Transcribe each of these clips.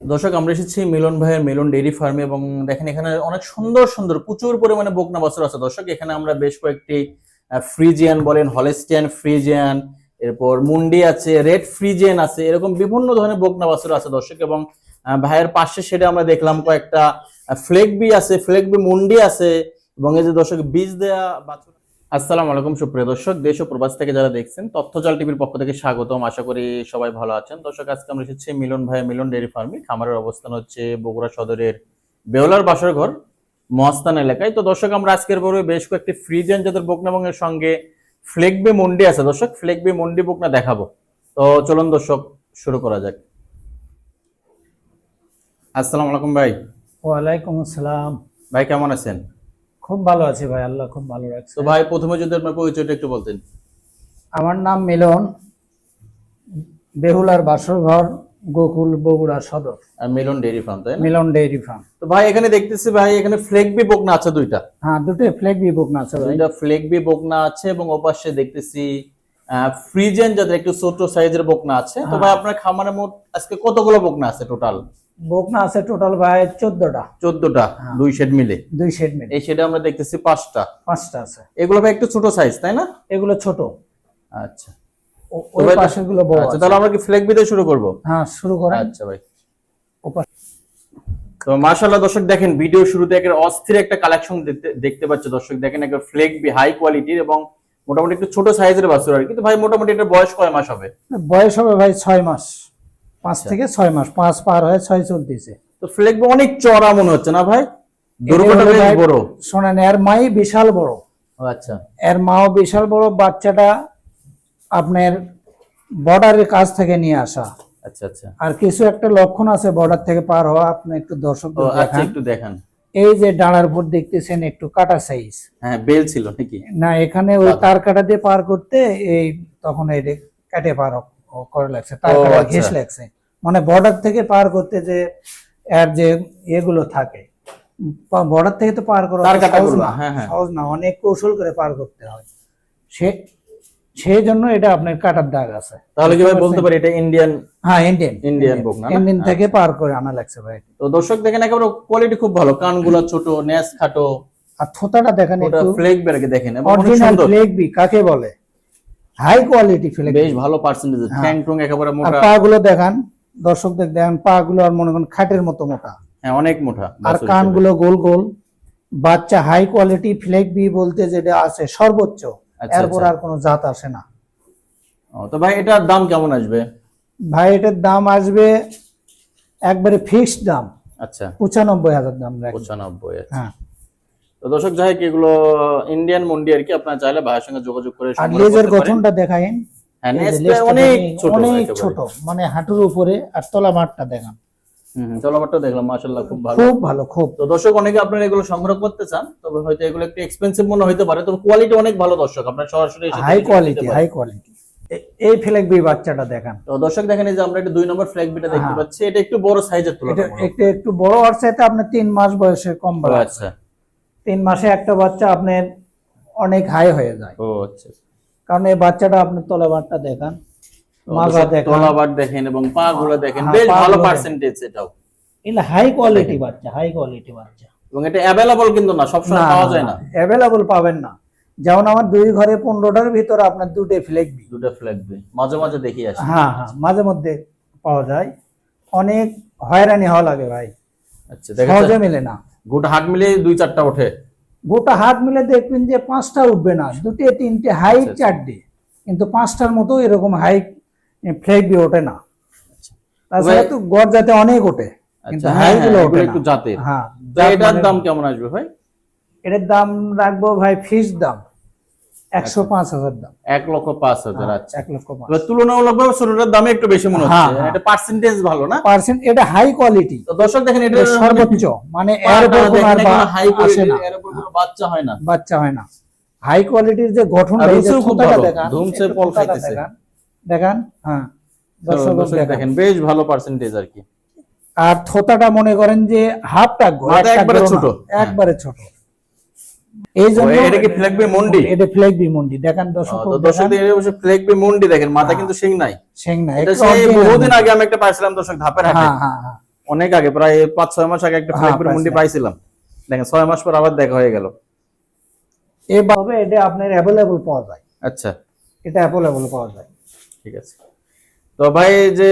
দর্শক, আমরা এসেছি মিলন ভাইয়ের মিলন ডেইরি ফার্মে এবং দেখেন এখানে অনেক সুন্দর সুন্দর প্রচুর পরিমাণে বকনা বাছুর আছে। দর্শক, এখানে আমরা বেশ কয়েকটি ফ্রিজিয়ান বলেন, হলেস্টিয়ান ফ্রিজিয়ান, এরপর মুন্ডি আছে, রেড ফ্রিজিয়ান আছে, এরকম বিভিন্ন ধরনের বকনা বাছুর আছে দর্শক এবং ভাইয়ের পাশে সেটা আমরা দেখলাম কয়েকটা ফ্লেক বি আছে, ফ্লেক বি মুন্ডি আছে এবং এই যে দর্শক, বীজ দেয়া বাছুর আসসালামু আলাইকুম সুপ্রিয় দর্শক। দেশ ও প্রবাস থেকে যারা দেখছেন তথ্যজাল টিভির পক্ষ থেকে স্বাগতম। আশা করি সবাই ভালো আছেন। দর্শক আজকে আমরা এসেছি মিলন ভাই মিলন ডেয়ারি ফার্মে। খামারের অবস্থান হচ্ছে বগুড়া সদরের বেওলার বাসর ঘর মহাস্থান এলাকায়। তো দর্শক আমরা আজকের পর্বে বেশ কয়েকটি ফ্রিজেন যাদের বকনা এর সঙ্গে ফ্লেকবে মন্ডি আছে। দর্শক ফ্লেকবে মন্ডি বকনা দেখাবো। তো চলুন দর্শক শুরু করা যাক। আসসালামু আলাইকুম ভাই। ওয়ালাইকুম আসসালাম। ভাই কেমন আছেন? খুব ভালো আছি ভাই আল্লাহ খুব ভালো রাখছে। তো ভাই প্রথমে যদি আপনার পরিচয়টা একটু বলতেন। আমার নাম মিলন বেহুলার বাসর ঘর গোকুল বগুড়া সদর। আর মিলন ডেয়ারি ফার্ম তাই না? Milan dairy farm. তো ভাই এখানে দেখতেছি ভাই এখানে ফ্লেকবি বকনা আছে দুইটা। হ্যাঁ দুটো ফ্ল্যাগ বি বুক না আছে ভাই। দুইটা ফ্লেকবি বকনা আছে এবং ওপাশে দেখতেছি ফ্রিজেন যাদের একটু ছোট সাইজের বকনা আছে। তো ভাই আপনার খামারে মোট আজকে কতগুলো বকনা আছে টোটাল? বুক না আছে টোটাল ভাই চোদ্দটা। চোদ্দটা হ্যাঁ। দুই শেড মিলে? দুই শেড মিলে। এই শেডে আমরা দেখতেছি পাঁচটা। পাঁচটা আছে। এগুলো ভাই একটু ছোট সাইজ তাই না? এগুলো ছোট। আচ্ছা। ওই ভাই- গুলো বড় আচ্ছা তাহলে আমরা কি ফ্লেকবি দিয়ে শুরু করব? হ্যাঁ শুরু করেন। আচ্ছা ভাই। তো মাশাআল্লাহ দর্শক দেখেন ভিডিও শুরুতে একটা অস্থির একটা কালেকশন দেখতে দেখতে পাচ্ছে দর্শক। দেখেন একটা ফ্লেক বি হাই কোয়ালিটির এবং মোটামুটি একটু ছোট সাইজের বাছুর আর কি। তো ভাই মোটামুটি এটা বয়স কয় মাস হবে? বয়স হবে ভাই ছয় মাস। পাঁচ আচ্ছা। থেকে ছয় মাস পাঁচ পার হয়ে ছয় চলতেছে। তো অনেক চড়া মনে হচ্ছে না ভাই? বেশ বড়। শোনেন এর মাই বিশাল বড়। আচ্ছা। এর মাও বিশাল বড় বাচ্চাটা আপনার বর্ডারের কাছ থেকে নিয়ে আসা। আচ্ছা আচ্ছা। আর কিছু একটা লক্ষণ আছে বর্ডার থেকে পার হওয়া আপনি একটু দর্শক আচ্ছা একটু দেখান। এই যে ডানার উপর দেখতেছেন একটু কাটা সাইজ হ্যাঁ বেল ছিল নাকি? না এখানে ওই তার কাটা দিয়ে পার করতে এই তখন এই কাটে পার করে লাগছে আচ্ছা। ঘেস লাগছে। মানে বর্ডার থেকে পার করতে যে এর যে এগুলো থাকে বর্ডার থেকে তো পার করা সহজ না হ্যাঁ, হ্যাঁ। সহজ না অনেক কৌশল করে পার করতে হয়। সে সেই জন্য এটা আপনার কাটার দাগ আছে। তাহলে কি ভাই বলতে পারি এটা ইন্ডিয়ান হ্যাঁ ইন্ডিয়ান ইন্ডিয়ান বুক না? ইন্ডিয়ান থেকে পার করে আনা লাগছে ভাই। তো দর্শক দেখেন একেবারে কোয়ালিটি খুব ভালো। কানগুলো ছোট নেস খাটো। আর থোতাটা দেখেন একটু। ফ্লেক বেরকে দেখেন অরিজিনাল ফ্লেক বি কাকে বলে? হাই কোয়ালিটি ফ্লেক বেশ ভালো পার্সেন্টেজ। ঠ্যাং টুং একেবারে মোটা। পা গুলো দেখান দর্শকদের দেখেন পা গুলো আর মনে করেন খাটের মতো মোটা। হ্যাঁ অনেক মোটা। আর বাছুর কানগুলো গোল গোল। বাচ্চা হাই কোয়ালিটি ফ্লেক বি বলতে যেটা আছে সর্বোচ্চ। আচ্ছা, এরপর আচ্ছা। আর কোনো জাত আসে না। তো ভাই এটার দাম কেমন আসবে? ভাই এটার দাম আসবে একবারে ফিক্সড দাম। আচ্ছা। পঁচানব্বই হাজার দাম পঁচানব্বই আচ্ছা। হ্যাঁ। তো দর্শক যাই এগুলো ইন্ডিয়ান মন্ডি আর কি আপনারা চাইলে ভাইয়ের সঙ্গে যোগাযোগ করে আর লেজের গঠনটা দেখাইন হ্যাঁ অনেক ছোট অনেক ছোট মানে হাঁটুর উপরে আর তলা মাঠটা দেখান। চলাবারটা দেখলাম মাশাল্লাহ খুব ভালো। খুব ভালো খুব। তো দর্শক অনেকে আপনারা এগুলো সংগ্রহ করতে চান তবে হয়তো এগুলো একটু এক্সপেন্সিভ মনে হতে পারে তবে কোয়ালিটি অনেক ভালো দর্শক আপনারা সরাসরি এসে হাই কোয়ালিটি হাই কোয়ালিটি এই ফ্লেক বি বাচ্চাটা দেখান। তো দর্শক দেখেন এই যে আমরা একটা দুই নম্বর ফ্ল্যাগ বিটা দেখতে হ্যাঁ। পাচ্ছি এটা একটু বড় সাইজের এটা একটু বড় আর আপনার তিন মাস বয়সের কম আচ্ছা। তিন মাসে একটা বাচ্চা আপনার অনেক হাই হয়ে যায়। ও আচ্ছা। কারণ এই বাচ্চাটা আপনার তলাবারটা দেখান তলাবার দেখেন। এবং পা গুলো দেখেন। হ্যাঁ, বেশ ভালো পার্সেন্টেজ এটাও। এগুলো হাই কোয়ালিটি বাচ্চা হাই কোয়ালিটি বাচ্চা। এবং এটা অ্যাভেলেবল কিন্তু না সবসময় পাওয়া যায় না অ্যাভেলেবল পাবেন না। যেমন আমার দুই ঘরে পনেরোটার ভিতরে আপনার দুটো বি দুটো ফ্ল্যাগ বি মাঝে মাঝে দেখি আসি। হ্যাঁ হ্যাঁ মাঝে মধ্যে পাওয়া যায়। অনেক হয়রানি হওয়া লাগে ভাই। আচ্ছা দেখেন সহজে মেলে না। গোটা হাট মিলে দুই চারটা ওঠে। গোটা হাট মিলে দেখবেন যে পাঁচটা উঠবে না দুটি তিনটে হাই আচ্ছা, আচ্ছা। চারটে। কিন্তু পাঁচটার মতো এরকম হাই ফ্লেগ দিয়ে ওঠে না। তাছাড়া তো গড় যাতে অনেক ওঠে কিন্তু আচ্ছা হাই হ্যাঁ গুলো হ্যাঁ, ওঠে একটু জাতের। হ্যাঁ এটার দাম কেমন আসবে ভাই? এটার দাম রাখব ভাই ফিস দাম। একশো পাঁচ হাজার দাম। এক লক্ষ পাঁচ হাজার আচ্ছা। এক লক্ষ তুলনামূলকভাবে ছোটটার দামে একটু বেশি মনে হ্যাঁ, হচ্ছে। হ্যাঁ। এটা পার্সেন্টেজ ভালো না? পার্সেন্ট এটা হাই কোয়ালিটি দর্শক দেখেন এটা সর্বোচ্চ। মানে এর উপর কোনো হাই আসে না। এর উপর কোনো বাচ্চা হয় না। বাচ্চা হয় না। হাই কোয়ালিটির যে গঠন আর এই যে রুচিও খুব থোঁতাটা ভালো। দেখান, খাইতেছে। হ্যাঁ। দর্শক বেশ ভালো পার্সেন্টেজ আর কি। আর থোতাটা মনে করেন যে হাফ টাক একবারে ছোট। একবারে ছোট। এই জন্য এটা কি ফ্ল্যাগ মন্ডি? এটা মন্ডি। দেখেন দর্শক দর্শক দেখেন। অবশ্য ফ্ল্যাগ মন্ডি দেখেন মাথা কিন্তু সিং নাই। সেং না এটা সেই বহুদিন আগে আমি একটা পাইছিলাম দর্শক ধাপের হাটে। হ্যাঁ হ্যাঁ হ্যাঁ। অনেক আগে প্রায় পাঁচ ছয় মাস আগে একটা হ্যাঁ, ফ্ল্যাগবির পাইছিলাম। দেখেন ছয় মাস পর আবার দেখা হয়ে গেল। এভাবে এটা আপনার অ্যাভেলেবল পাওয়া যায়। আচ্ছা। এটা অ্যাভেলেবল পাওয়া যায়। ঠিক আছে। তো ভাই যে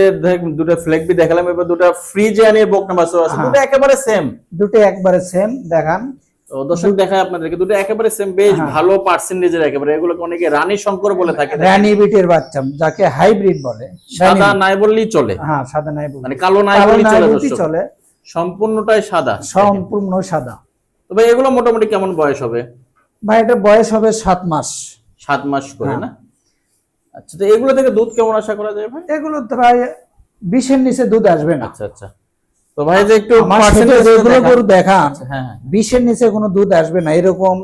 দুটো ফ্ল্যাগবি দেখালাম এবার দুটো ফ্রিজিয়ানের বকনা বাছুর আছে। হ্যাঁ। দুটো একেবারে সেম দুটো একবারে সেম দেখান। তো দর্শক দেখায় আপনাদেরকে। দুটো একেবারে সেম বেশ হ্যাঁ। ভালো পার্সেন্টেজের একেবারে। এগুলোকে অনেকে রানী শঙ্কর বলে থাকে। রানী বিটের বাচ্চা যাকে হাইব্রিড বলে সাদা নাই বললেই চলে। হ্যাঁ সাদা নাই মানে কালো নাই বললেই চলে সম্পূর্ণটাই সাদা। সম্পূর্ণ সাদা। তো ভাই এগুলো মোটামুটি কেমন বয়স হবে? ভাই এটা বয়স হবে সাত মাস। সাত মাস করে হ্যাঁ। না? আচ্ছা তো এগুলো থেকে দুধ কেমন আশা করা যায় ভাই? এগুলো প্রায় বিশের নিচে দুধ আসবে না। আচ্ছা আচ্ছা। তো ভাই যে একটু যেগুলো গরু দেখা হ্যাঁ হ্যাঁ। বিশের নিচে কোনো দুধ আসবে না এরকম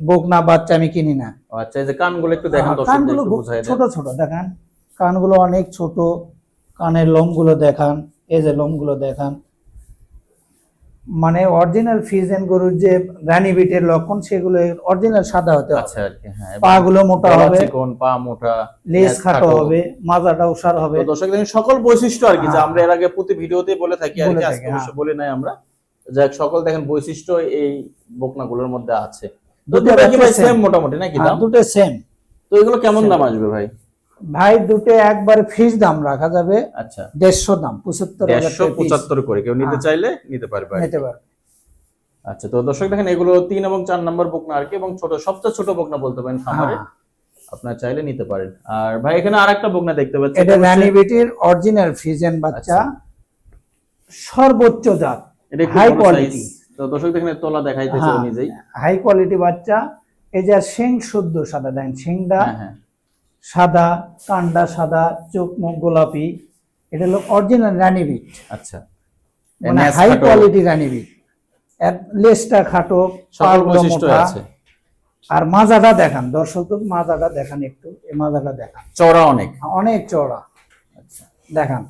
বকনা বাচ্চা আমি কিনি না। আচ্ছা এই যে কানগুলো একটু দেখান হ্যাঁ, কানগুলো ছোট ছোট দেখান। কানগুলো অনেক ছোট কানের লোমগুলো দেখান এই যে লোমগুলো দেখান। মানে অরিজিনাল ফিজেন গরুর যে রানী বিটের লক্ষণ সেগুলো অরিজিনাল সাদা হতে হবে। আচ্ছা আর কি হ্যাঁ পা গুলো মোটা হবে চিকন পা মোটা লেজ খাটো হবে মাজাটা উষার হবে। তো দর্শক দেখেন সকল বৈশিষ্ট্য আর কি যা হ্যাঁ। আমরা এর আগে প্রতি ভিডিওতে বলে থাকি আর কি আজকে হ্যাঁ। অবশ্য বলি নাই আমরা। যাক সকল দেখেন বৈশিষ্ট্য এই বকনাগুলোর মধ্যে আছে। দুটো কি ভাই সেম মোটামুটি নাকি দাম? দুটো সেম তো এগুলো কেমন দাম আসবে ভাই? ভাই দুটো একবার ফিস দাম রাখা যাবে। আচ্ছা। দেড়শো দাম পঁচাত্তর দেড়শো পঁচাত্তর করে কেউ নিতে হ্যাঁ। চাইলে নিতে পারবে নিতে পারবে। আচ্ছা তো দর্শক দেখেন এগুলো তিন এবং চার নম্বর বকনা আর কি এবং ছোট সবচেয়ে ছোট বকনা বলতে পারেন খামারে। হ্যাঁ। আপনার চাইলে নিতে পারেন। আর ভাই এখানে আরেকটা বকনা দেখতে পাচ্ছি। এটা রানী বেটির অরিজিনাল ফ্রিজেন বাচ্চা। সর্বোচ্চ জাত এটা হাই কোয়ালিটি তো দর্শক দেখেন তোলা দেখাইতেছে হ্যাঁ। নিজেই। হাই কোয়ালিটি বাচ্চা। এই যে শিং শুদ্ধ সাদা দেন হ্যাঁ হ্যাঁ। সাদা কান্ডা সাদা চোখ মুখ গোলাপি। এটা হলো অরিজিনাল রানী বিট আচ্ছা। মানে হাই। কোয়ালিটি রানী বিট এর লেজটা খাটো আছে। আর মাজাটা দেখান দর্শক মাজাটা দেখান একটু এই মাজাটা দেখান। চওড়া অনেক। অনেক চওড়া। আচ্ছা। দেখান।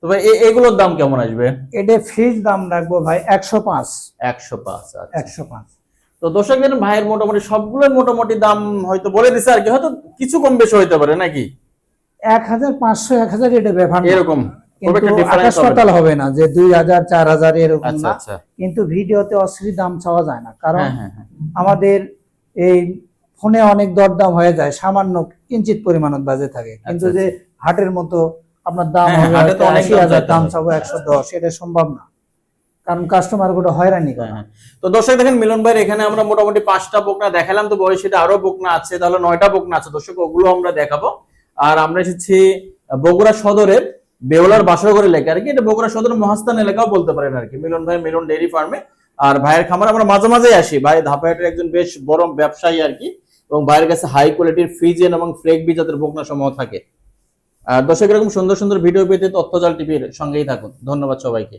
তো ভাই এ- এগুলোর দাম কেমন আসবে? এটা ফ্রিজ দাম রাখব ভাই একশো পাঁচ। একশো পাঁচ আচ্ছা। একশো পাঁচ। তো দর্শক দেখেন ভাইয়ের মোটামুটি সবগুলোর মোটামুটি দাম হয়তো বলে দিছে আর কি। হয়তো কিছু কম বেশি হইতে পারে নাকি? এক হাজার পাঁচশো এক হাজার এটা ব্যাপার এরকম। হবে না। যে দুই হাজার চার হাজার আচ্ছা না। আচ্ছা। কিন্তু ভিডিওতে অশ্লীল দাম চাওয়া যায় না। কারণ হ্যাঁ হ্যাঁ হ্যাঁ। আমাদের এই ফোনে অনেক দরদাম হয়ে যায় সামান্য কিঞ্চিত পরিমাণত বাজে থাকে। কিন্তু আচ্ছা, যে হাটের মতো আপনার দাম হবে আশি হাজার দাম। চাবো একশো দশ এটা সম্ভব না। কারণ কাস্টমারগুলো হয়রানি করে। হ্যাঁ, হ্যাঁ। তো দর্শক দেখেন মিলন ভাইয়ের এখানে আমরা মোটামুটি পাঁচটা বকনা দেখালাম তো বয়সীতে আরও বকনা আছে তাহলে নয়টা বকনা আছে। দর্শক ওগুলো আমরা দেখাবো। আর আমরা এসেছি বগুড়া সদরের বেওলার বাসরগড় এলাকা আর কি এটা বগুড়া সদরের মহাস্থান এলাকাও বলতে পারেন আর কি। মিলন ভাই মিলন ডেইরি ফার্মে। আর ভাইয়ের খামার আমরা মাঝে মাঝে আসি। ভাই ধাপাহাটের একজন বেশ বড় ব্যবসায়ী আর কি এবং ভাইয়ের কাছে হাই কোয়ালিটির ফ্রিজেন এবং ফ্লেক বি জাতের বকনা সমূহ থাকে। আর দর্শক এরকম সুন্দর সুন্দর ভিডিও পেতে তথ্যজাল টিভির সঙ্গেই থাকুন। ধন্যবাদ সবাইকে।